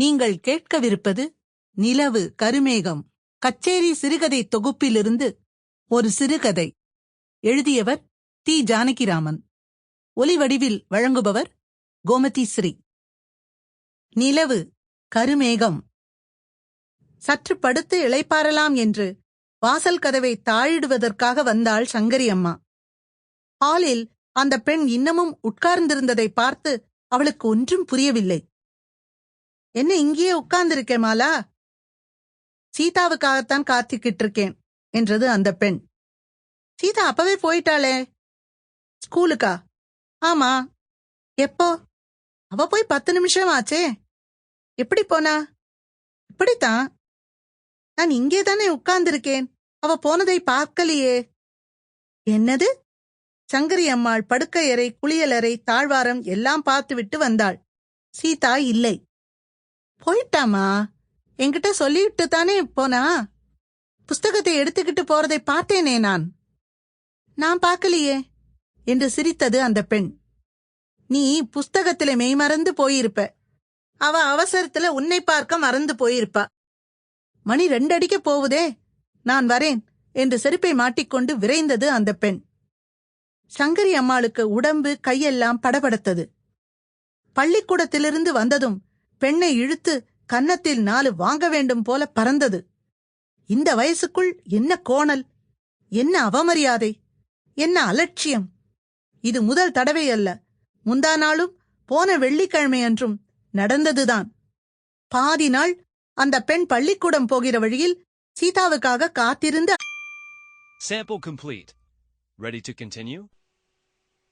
நீங்கள் கேட்கவிருப்பது நிலவு கருமேகம். கச்சேரி சிறுகதை தொகுப்பிலிருந்து ஒரு சிறுகதை. எழுதியவர் தி ஜானகிராமன். ஒலிவடிவில் வழங்குபவர் கோமதி ஸ்ரீ. நிலவு கருமேகம். சற்று படுத்து இளைப்பாறலாம் என்று வாசல் கதவை தாழிடுவதற்காக வந்தாள் சங்கரி அம்மா ஹாலில் அந்த பெண் இன்னமும் உட்கார்ந்திருந்ததை பார்த்து அவளுக்கு ஒன்றும் புரியவில்லை. என்ன இங்கேயே உட்கார்ந்திருக்கே மாலா? சீதாவுக்காகத்தான் காத்திக்கிட்டு இருக்கேன் என்றது அந்த பெண். சீதா அப்பவே போயிட்டாளே. ஸ்கூலுக்கா? ஆமா. எப்போ? அவ போய் பத்து நிமிஷம் ஆச்சே எப்படி போனா? இப்படித்தான். நான் இங்கே தானே உட்கார்ந்திருக்கேன். அவ போனதை பார்க்கலையே. என்னது? சங்கரி அம்மாள் படுக்கையறை குளியலறை தாழ்வாரம் எல்லாம் பார்த்துவிட்டு வந்தாள். சீதா இல்லை. போயிட்டாமா என்கிட்ட சொல்லிட்டு தானே போனா? புஸ்தகத்தை எடுத்துக்கிட்டு போறதை பார்த்தேனே நான். நான் பார்க்கலையே என்று சிரித்தது அந்த பெண். நீ புஸ்தகத்துல மெய்மறந்து போயிருப்ப. அவ அவசரத்துல உன்னை பார்க்க மறந்து போயிருப்பா. மணி ரெண்டடிக்க போகுதே நான் வரேன் என்று செருப்பை மாட்டிக்கொண்டு விரைந்தது அந்த பெண். சங்கரி அம்மாளுக்கு உடம்பு கையெல்லாம் படபடத்தது. பள்ளிக்கூடத்திலிருந்து வந்ததும் பெண்ணை இழுத்து கன்னத்தில் நாலு வாங்க வேண்டும் போல பறந்தது. இந்த வயசுக்குள் என்ன கோணல்? என்ன அவமரியாதை? என்ன அலட்சியம்? இது முதல் தடவை அல்ல. முந்தா நாளும் போன வெள்ளிக்கிழமை அன்றும் நடந்ததுதான். பாதி நாள் அந்த பெண் பள்ளிக்கூடம் போகிற வழியில் சீதாவுக்காக காத்திருந்த Sample complete. Ready to continue?